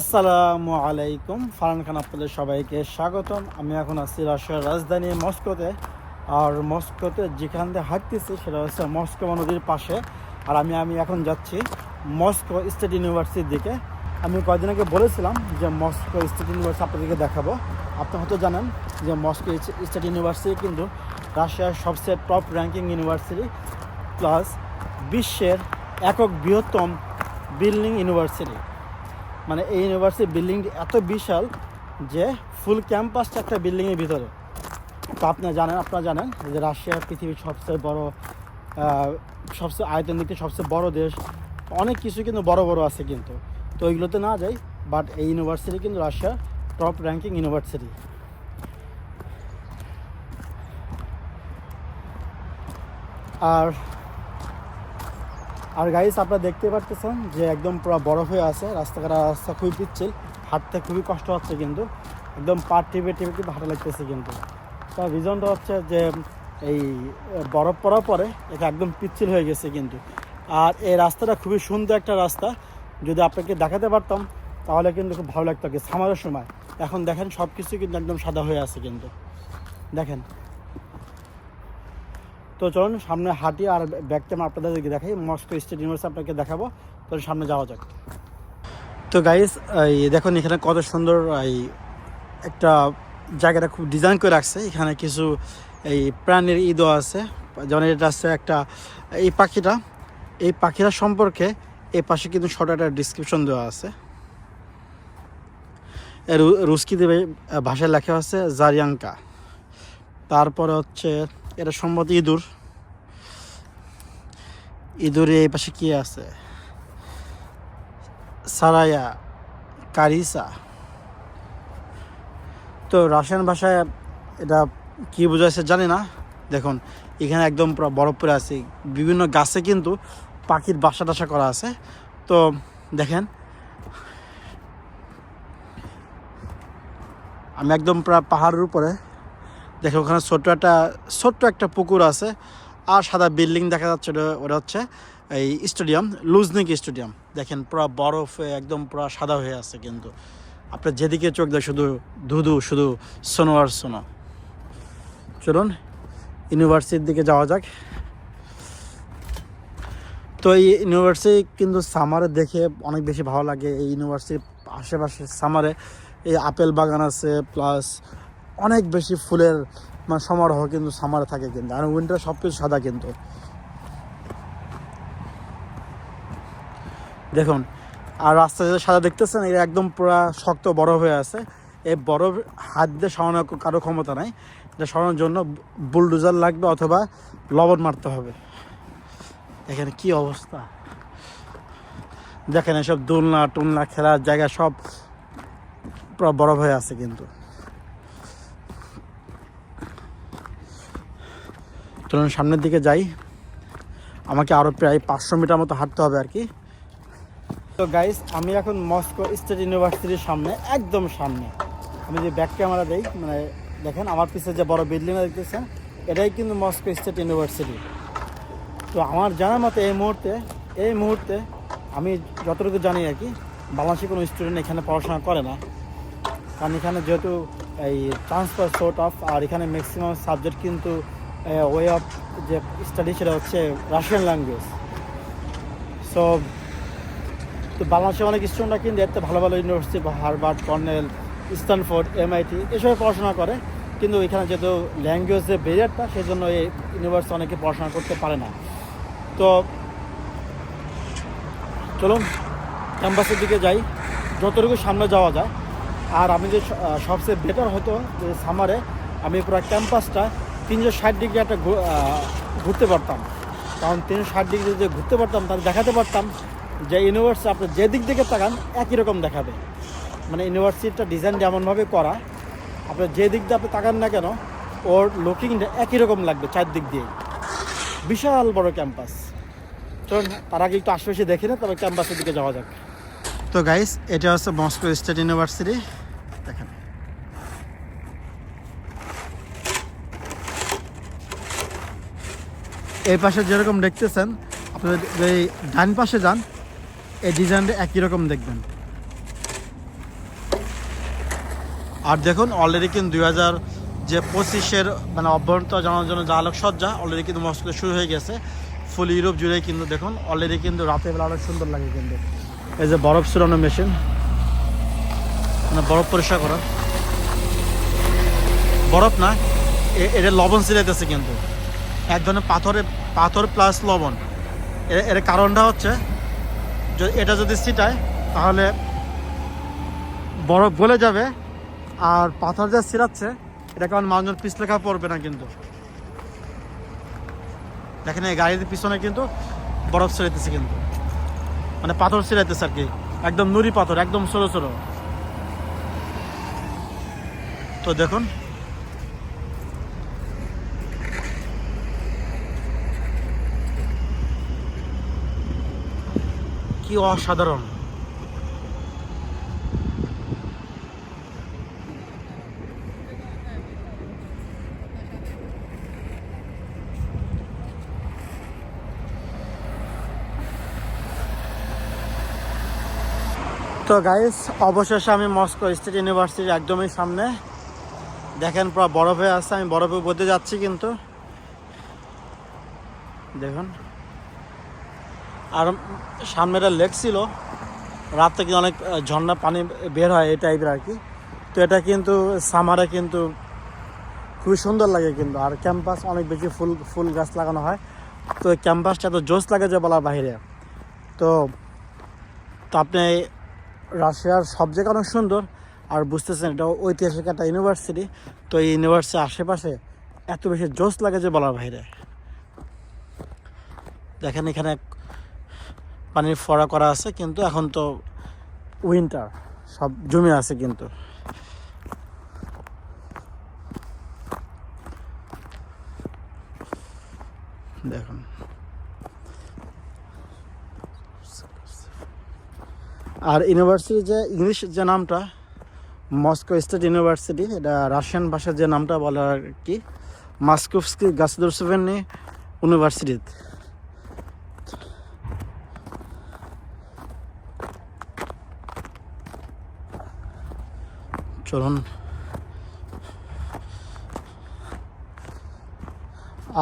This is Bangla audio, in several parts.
আসসালামু আলাইকুম। ফারান খান আপনাদের সবাইকে স্বাগতম। আমি এখন আছি রাশিয়ার রাজধানী মস্কোতে। আর মস্কোতে যেখান দিয়ে হাঁটতেছি সেটা হচ্ছে মস্কো নদীর পাশে। আর আমি আমি এখন যাচ্ছি মস্কো স্টেট ইউনিভার্সিটির দিকে। আমি কয়েকদিন আগে বলেছিলাম যে মস্কো স্টেট ইউনিভার্সিটি আপনাদেরকে দেখাবো। আপনি হয়তো জানেন যে মস্কো স্টেট ইউনিভার্সিটি কিন্তু রাশিয়ার সবচেয়ে টপ র্যাঙ্কিং ইউনিভার্সিটি, প্লাস বিশ্বের একক বৃহত্তম বিল্ডিং ইউনিভার্সিটি। মানে এই ইউনিভার্সিটি বিল্ডিংটি এত বিশাল যে ফুল ক্যাম্পাসটা একটা বিল্ডিংয়ের ভিতরে। তো আপনারা জানেন আপনারা জানেন যে রাশিয়া পৃথিবীর সবচেয়ে বড় সবচেয়ে আয়তন দিকে সবচেয়ে বড় দেশ। অনেক কিছু কিন্তু বড় বড় আছে কিন্তু। তো ওইগুলোতে না যাই বাট এই ইউনিভার্সিটি কিন্তু রাশিয়ার টপ র্যাঙ্কিং ইউনিভার্সিটি আর আর গাইস আপনারা দেখতে পারতেছেন যে একদম পুরো বরফ হয়ে আছে রাস্তাঘাট রাস্তা খুবই পিচ্ছিল, হাঁটতে খুবই কষ্ট হচ্ছে কিন্তু, একদম পা টিপে টিপে কিন্তু হাঁটা লাগতেছে কিন্তু। তার রিজনটা হচ্ছে যে এই বরফ পড়ার পরে এটা একদম পিচ্ছিল হয়ে গেছে কিন্তু। আর এই রাস্তাটা খুবই সুন্দর একটা রাস্তা, যদি আপনাকে দেখাতে পারতাম, তাহলে কিন্তু খুব ভালো লাগতো। সামারের সময়, এখন দেখেন সব কিছু কিন্তু একদম সাদা হয়ে আছে কিন্তু। দেখেন তো চলুন, সামনে হাঁটি আর ব্যাক ক্যামেরা আপনাদেরকে দেখাই। মস্কো স্টেট ইউনিভার্সিটি আপনাকে দেখাবো। তো সামনে যাওয়া যাক। তো গাইস এই দেখুন, এখানে কত সুন্দর এই একটা জায়গাটা খুব ডিজাইন করে রাখছে। এখানে কিছু এই প্রাণীর ঈদও আছে। যেমন এটা আছে একটা, এই পাখিটা এই পাখিটা সম্পর্কে এই পাশে কিন্তু ছোট একটা ডিসক্রিপশন দেওয়া আছে। রুস্কি দেবে ভাষায় লেখা আছে, জারিয়াঙ্কা। তারপরে হচ্ছে এটা সম্ভবত ইঁদুর। ইঁদুরে এই পাশে কি আছে? সারায়া কারিসা। তো রাশিয়ান ভাষায় এটা কি বোঝাচ্ছে জানি না। দেখুন, এখানে একদম বরফ পরে আছে। বিভিন্ন গাছে কিন্তু পাখির বাসা টাসা করা আছে। তো দেখেন, আমি একদম প্রায় পাহাড়ের উপরে দেখো, ওখানে ছোট্ট একটা ছোট্ট একটা পুকুর আছে আর সাদা বিল্ডিং দেখা যাচ্ছে, ওটা হচ্ছে এই স্টেডিয়াম লুজনিক স্টেডিয়াম। দেখেন, পুরো বরফে একদম পুরো সাদা হয়ে আছে কিন্তু। আপনার যেদিকে চোখ দেয়, শুধু ধুধু, শুধু সোনো আর সোনো। চলুন, ইউনিভার্সিটির দিকে যাওয়া যাক। তো এই ইউনিভার্সিটি কিন্তু সামারে দেখে অনেক বেশি ভালো লাগে। এই ইউনিভার্সিটির আশেপাশে সামারে এই আপেল বাগান আছে, প্লাস অনেক বেশি ফুলের মানে সমারোহ কিন্তু সামারে থাকে কিন্তু, আর উইন্টার সব কিছু সাদা কিন্তু। দেখুন, আর রাস্তা যে সাদা দেখতেছেন, এটা একদম পুরা শক্ত বরফ হয়ে আছে। এই বরফ হাত দিয়ে সরানোর কারও ক্ষমতা নাই। এটা সরানোর জন্য বুলডোজার লাগবে অথবা লবণ মারতে হবে। এখানে কি অবস্থা? দেখেন এসব দোলনা, টুলনা, খেলার জায়গা সব পুরো বরফ হয়ে আছে কিন্তু। চলুন সামনের দিকে যাই। আমাকে আরও প্রায় পাঁচশো মিটার মতো হাঁটতে হবে আর কি। তো গাইস আমি এখন মস্কো স্টেট ইউনিভার্সিটির সামনে, একদম সামনে। আমি যে ব্যাক ক্যামেরা দেই মানে দেখেন আমার পিছনে যে বড় বিল্ডিং দেখতেছেন, এটাই কিন্তু মস্কো স্টেট ইউনিভার্সিটি। তো আমার জানার মতো এই মুহূর্তে এই মুহূর্তে আমি যতটুকু জানি আর কি, বাংলাদেশি কোনো স্টুডেন্ট এখানে পড়াশোনা করে না। কারণ এখানে যেহেতু এই ট্রান্সফার সোর্ট অফ আর এখানে ম্যাক্সিমাম সাবজেক্ট কিন্তু ওয়ে অফ যে স্টাডি সেটা হচ্ছে রাশিয়ান ল্যাঙ্গুয়েজ সো তো বাংলাদেশে অনেক স্টুডেন্টরা কিন্তু এতে ভালো ভালো university Harvard Cornell Stanford MIT এসবে পড়াশোনা করে, কিন্তু এখানে যেহেতু ল্যাঙ্গুয়েজের ব্যারিয়ারটা সেই জন্য এই ইউনিভার্সিটি অনেকে পড়াশোনা করতে পারে না। তো, চলুন ক্যাম্পাসের দিকে যাই, যতটুকু সামনে যাওয়া যায়। আর আমি যে সবচেয়ে বেটার হতো যে সামারে আমি পুরো ক্যাম্পাসটা তিনশো ষাট ডিগ্রি একটা ঘুরতে পারতাম। কারণ তিনশো ষাট ডিগ্রি যদি ঘুরতে পারতাম, তাহলে দেখাতে পারতাম যে ইউনিভার্সিটি আপনি যে দিক থেকে তাকান, একই রকম দেখাবে। মানে ইউনিভার্সিটিটা ডিজাইন যেমনভাবে করা আপনার যে দিক দিয়ে আপনি তাকান না কেন, ওর লুকিংটা একই রকম লাগবে চারদিক দিয়ে বিশাল বড় ক্যাম্পাস চলুন, তার আগে একটু আশেপাশে দেখি না তবে ক্যাম্পাসের দিকে যাওয়া যাক। তো গাইস এটা হচ্ছে মস্কো স্টেট ইউনিভার্সিটি এই পাশে যেরকম দেখতেছেন আপনাদের যদি ডান পাশে যান, এই ডিজাইনটা একই রকম দেখবেন। আর দেখুন অলরেডি কিন্তু দুই হাজার যে পঁচিশের মানে অভ্যন্ত জানানোর জন্য যে আলোকসজ্জা অলরেডি কিন্তু মস্কো শুরু হয়ে গেছে। ফুল ইউরোপ জুড়ে কিন্তু দেখুন অলরেডি কিন্তু রাতের বেলা অনেক সুন্দর লাগে কিন্তু। এই যে বরফ সুরানো মেশিন মানে বরফ পরিষ্কার করা। বরফ না এটা লবণ সিলাইতেছে কিন্তু। এক ধরনের পাথরে, পাথর প্লাস লবণ। এর কারণটা হচ্ছে এটা যদি ছিটায়, তাহলে বরফ গলে যাবে, আর পাথর যা ছিলাচ্ছে এটা কারণ মানুষজন পিছলেখা পড়বে না কিন্তু। দেখেন এই গাড়ির পিছনে কিন্তু বরফ ছিলাইতেছে কিন্তু। মানে পাথর ছিলাইতেছে আর কি। একদম নুড়ি পাথর, একদম ছোটো ছোটো তো দেখুন কি অসাধারণ। তো গাইস অবশেষে আমি মস্কো স্টেট ইউনিভার্সিটির একদমই সামনে। দেখেন পুরো বরফে আছে, আমি বরফে বলতে যাচ্ছি কিন্তু। দেখুন। আর সামনে একটা লেক ছিল। রাত থেকে অনেক ঝর্ণা পানি বের হয় এই টাইপের আর কি। তো এটা কিন্তু সামারে কিন্তু খুবই সুন্দর লাগে কিন্তু। আর ক্যাম্পাস অনেক বেশি ফুল ফুল গাছ লাগানো হয়। তো ক্যাম্পাসটা তো জোস লাগে যে বলার বাইরে। তো তো আপনি রাশিয়ার সব জায়গা অনেক সুন্দর। আর বুঝতেছেন এটা ঐতিহাসিক একটা ইউনিভার্সিটি তো এই ইউনিভার্সিটির আশেপাশে এত বেশি জোস লাগে যে বলার বাইরে। দেখেন এখানে পানির ফড়া করা আছে, কিন্তু এখন তো উইন্টার সব জমে আছে কিন্তু। দেখুন। আর ইউনিভার্সিটি যে ইংলিশ যে নামটা মস্কো স্টেট ইউনিভার্সিটি এটা রাশিয়ান ভাষার যে নামটা বলা আর কি মাস্কোভস্কি গাছদর্সভেনি ইউনিভার্সিটি চলুন।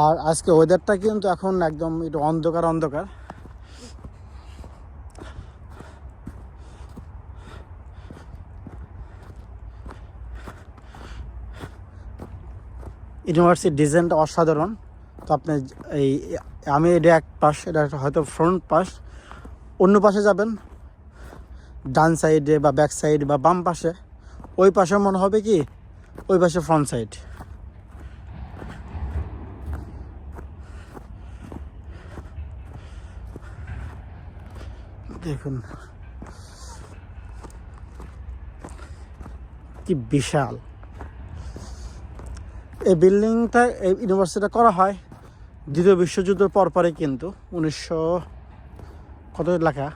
আর আজকে ওয়েদারটা কিন্তু এখন একদম একটু অন্ধকার অন্ধকার। ইউনিভার্সিটির ডিজাইনটা অসাধারণ। তো আপনি এই, আমি এটা এক পাশ, এটা হয়তো ফ্রন্ট পাশ। অন্য পাশে যাবেন, ডান সাইডে বা ব্যাক সাইড বা বাম পাশে। ওই পাশে মনে হবে কি? ওই পাশে ফ্রন্ট সাইড দেখুন। কি বিশাল। এই বিল্ডিংটা, এই ইউনিভার্সিটিটা করা হয় দ্বিতীয় বিশ্বযুদ্ধের পরপরে কিন্তু উনিশশো কত লেখা?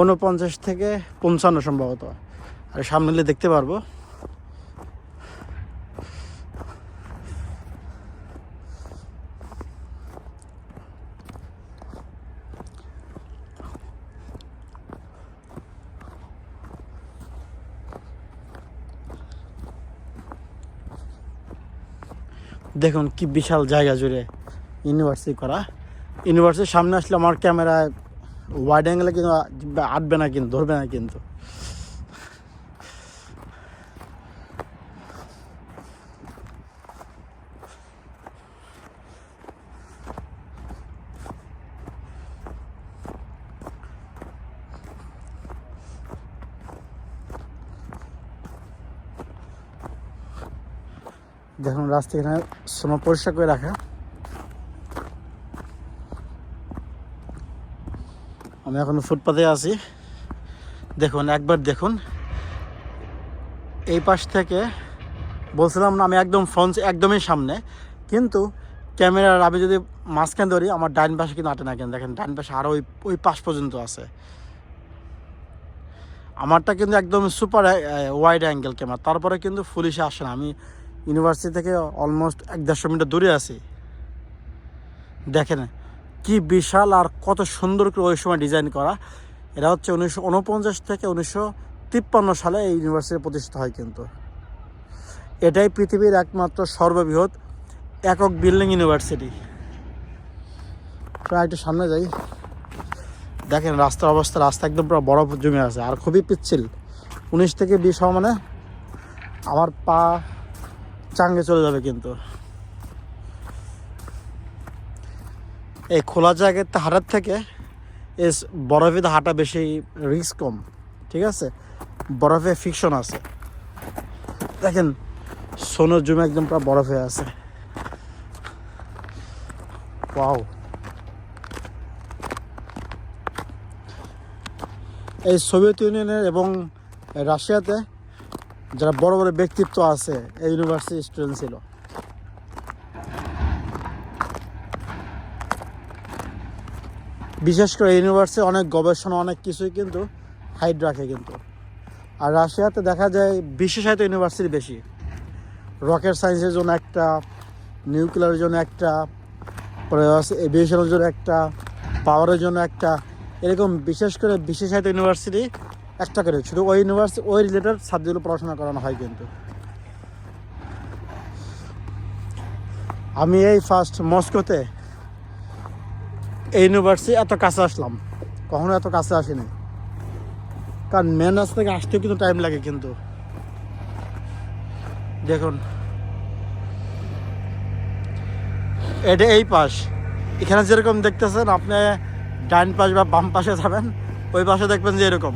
উনপঞ্চাশ থেকে পঞ্চান্ন সম্ভবত। আর সামনে নিলে দেখতে পারব। দেখুন কি বিশাল জায়গা জুড়ে ইউনিভার্সিটি করা। ইউনিভার্সিটির সামনে আসলে আমার ক্যামেরায় ওয়াইড অ্যাঙ্গেলে কিন্তু আটবে না কিন্তু, ধরবে না কিন্তু। দেখুন, রাস্তা এখানে সময় পরিষ্কার করে রাখা। আমি এখন ফুটপাতে আছি। দেখুন, একবার দেখুন। এই পাশ থেকে বলছিলাম না, আমি একদম ফ্রন্ট একদমই সামনে। কিন্তু ক্যামেরার আমি যদি মাঝখান ধরি, আমার ডাইন পাশে কিন্তু আটে না কেন? দেখেন ডাইন পাশে আরও ওই ওই পাশ পর্যন্ত আছে। আমারটা কিন্তু একদম সুপার ওয়াইড অ্যাঙ্গেল ক্যামেরা তারপরে কিন্তু পুলিশে আসে না। আমি ইউনিভার্সিটি থেকে অলমোস্ট এক দেড়শো মিটার দূরে আছি। দেখেন কি বিশাল আর কত সুন্দর করে ওই সময় ডিজাইন করা। এটা হচ্ছে উনিশশো উনপঞ্চাশ থেকে উনিশশো তিপ্পান্ন সালে এই ইউনিভার্সিটি প্রতিষ্ঠিত হয় কিন্তু। এটাই পৃথিবীর একমাত্র সর্ববৃহৎ একক বিল্ডিং ইউনিভার্সিটি। প্রায় একটু সামনে যাই। দেখেন রাস্তার অবস্থা, রাস্তা একদম পুরো বরফ জমে আছে আর খুবই পিচ্ছিল। উনিশ থেকে বিশ হওয়া মানে আমার পা চাঙ্গে চলে যাবে কিন্তু। এই খোলা জায়গাতে হাঁটার থেকে এস বরফে হাঁটা বেশি রিস্ক কম, ঠিক আছে? বরফে ফিকশন আছে। দেখেন সোনোর জমে একদম পুরো বরফ আছে। ওয়াও এই সোভিয়েত ইউনিয়নের এবং রাশিয়াতে যারা বড় বড় ব্যক্তিত্ব আছে, এই ইউনিভার্সিটি স্টুডেন্ট ছিল। বিশেষ করে ইউনিভার্সিটি অনেক গবেষণা, অনেক কিছুই কিন্তু হাইড রাখে কিন্তু। আর রাশিয়াতে দেখা যায় বিশেষায়িত ইউনিভার্সিটি বেশি। রকেট সায়েন্সের জন্য একটা নিউক্লিয়ারের জন্য একটা, পরে এভিয়েশনের জন্য একটা পাওয়ারের জন্য একটা। এরকম বিশেষ করে বিশেষায়িত ইউনিভার্সিটি একটা করে, শুধু ওই ইউনিভার্সিটি ওই রিলেটেড সাবজেক্টগুলো পড়াশোনা করানো হয় কিন্তু। আমি এই ফার্স্ট মস্কোতে এই ইউনিভার্সিটি এত কাছে আসলাম। কখনো এত কাছে আসিনি। কারণ মেন রাস্তা থেকে আসতেও কিন্তু টাইম লাগে কিন্তু। দেখুন। এটা এই পাশ। এখানে যেরকম দেখতেছেন, আপনি ডান পাশ বা বাম পাশে যাবেন, ওই পাশে দেখবেন যে এরকম।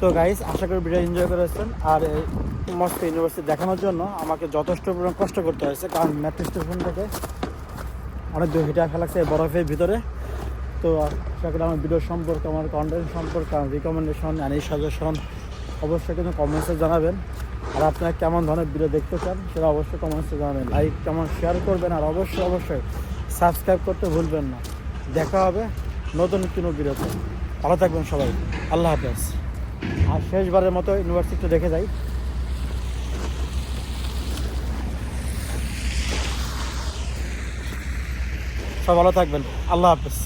তো গাইস আশা করি ভিডিও এনজয় করেছেন। আর এই মস্কো ইউনিভার্সিটি দেখানোর জন্য আমাকে যথেষ্ট পরিমাণ কষ্ট করতে হয়েছে, কারণ মেট্রো স্টেশন থেকে অনেক দূর হেঁটে আসা লাগছে এই বরফের ভিতরে। তো আশা করি আমার ভিডিও সম্পর্কে, আমার কন্টেন্ট সম্পর্কে, আমার রিকমেন্ডেশন অ্যান্ড এই সাজেশন অবশ্যই কিন্তু কমেন্টসে জানাবেন। আর আপনারা কেমন ধরনের ভিডিও দেখতে চান সেটা অবশ্যই কমেন্টসে জানাবেন। লাইক কেমন শেয়ার করবেন আর অবশ্যই অবশ্যই সাবস্ক্রাইব করতে ভুলবেন না। দেখা হবে নতুন কোনো ভিডিওতে ভালো থাকবেন সবাই। আল্লাহ হাফেজ। আর শেষবারের মতো ইউনিভার্সিটি দেখে যাই। সব ভালো থাকবেন। আল্লাহ হাফেজ।